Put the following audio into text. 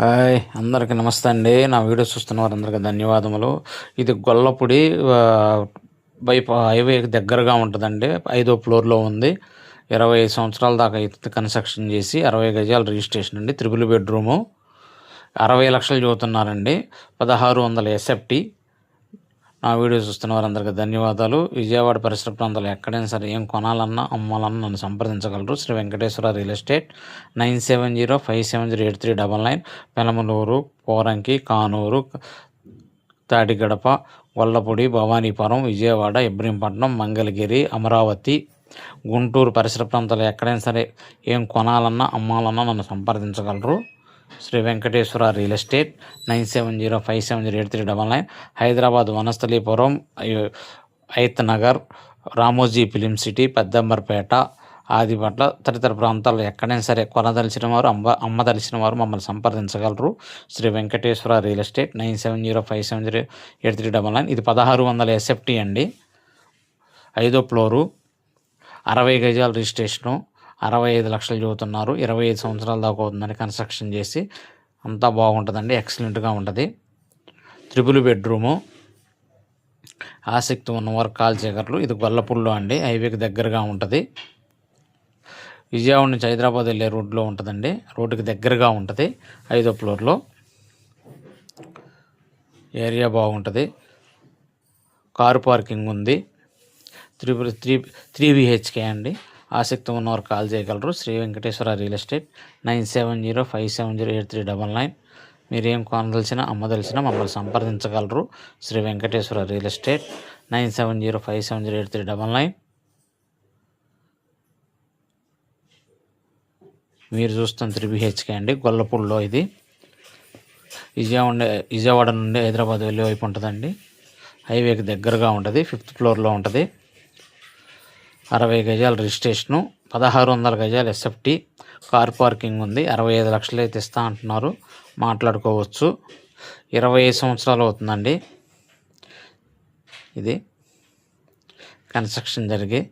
Hi అందరికీ నమస్తే అండి. నా వీడియో చూస్తున్న వారందరికీ ధన్యవాదములు. ఇది గొల్లపూడి బైపా హైవే దగ్గరగా ఉంటుందండి. ఐదో ఫ్లోర్లో ఉంది. ఇరవై ఐదు సంవత్సరాల దాకా ఇది కన్స్ట్రక్షన్ చేసి అరవై గజాల రిజిస్ట్రేషన్ అండి. Triple bedroom. అరవై లక్షలు చదువుతున్నారండి. పదహారు వందల ఎస్ఎఫ్టీ నా వీడియో చూస్తున్న వారందరికీ ధన్యవాదాలు. విజయవాడ పరిసర ప్రాంతాలు ఎక్కడైనా సరే ఏం కొనాలన్నా అమ్మాలన్నా నన్ను సంప్రదించగలరు. Shri Venkateswara real estate nine seven zero five seven zero eight three double nine Penamaluru Poranki Kanuru Tadigadapa Gollapudi Bhavanipuram Vijayawada Ibrahimpatnam Mangalagiri Amaravati Guntur పరిసర ప్రాంతాలు ఎక్కడైనా సరే ఏం కొనాలన్నా అమ్మాలన్నా నన్ను సంప్రదించగలరు. Shri Venkateswara real estate nine seven zero five seven zero eight three double nine. Hyderabad Vanasthalipuram Aith Nagar Ramoji film city Peddamberpet Adibatla తదితర ప్రాంతాల్లో ఎక్కడైనా సరే కొనదలిచిన వారు అమ్మ అమ్మదలిచిన వారు మమ్మల్ని సంప్రదించగలరు. Shri Venkateswara real estate nine seven zero five seven zero eight three double nine. ఇది పదహారు వందల ఎస్ఎఫ్టీ అండి. ఐదో ఫ్లోరు అరవై గజాల రిజిస్ట్రేషను. అరవై ఐదు లక్షలు చదువుతున్నారు. ఇరవై ఐదు సంవత్సరాల దాకా అవుతుందని కన్స్ట్రక్షన్ చేసి అంతా బాగుంటుందండి. ఎక్సలెంట్గా ఉంటుంది. త్రిపుల్ బెడ్రూము ఆసక్తి ఉన్నవారు కాల్ చేయగలరు ఇది గొల్లపుల్లో అండి. హైవేకి దగ్గరగా ఉంటుంది. విజయవాడ నుంచి హైదరాబాద్ వెళ్ళే రోడ్లో ఉంటుందండి. రోడ్డుకి దగ్గరగా ఉంటుంది. ఐదో ఫ్లోర్లో. ఏరియా బాగుంటుంది. కారు పార్కింగ్ ఉంది. త్రీ త్రీ త్రీ బిహెచ్కే అండి. ఆసక్తి ఉన్నవారు కాల్ చేయగలరు. Shri Venkateswara real estate nine seven zero five seven zero eight three double nine. మీరేం కొనదలిచినా అమ్మదలిచినా మమ్మల్ని సంప్రదించగలరు. Shri Venkateswara real estate nine seven zero five seven zero eight three double nine. మీరు చూస్తున్న త్రీ బిహెచ్కే అండి. గొల్లపూడిలో ఇది. విజయవాడ విజయవాడ నుండి హైదరాబాద్ వెళ్ళే వైపు ఉంటుందండి. హైవేకి దగ్గరగా ఉంటుంది. ఫిఫ్త్ ఫ్లోర్లో ఉంటుంది. అరవై గజాల రిజిస్ట్రేషను పదహారు వందల గజాలు ఎస్ఎఫ్టీ కార్ పార్కింగ్ ఉంది. అరవై ఐదు లక్షలు అయితే ఇస్తా అంటున్నారు. మాట్లాడుకోవచ్చు. ఇరవై ఐదు సంవత్సరాలు అవుతుందండి. ఇది కన్స్ట్రక్షన్ జరిగి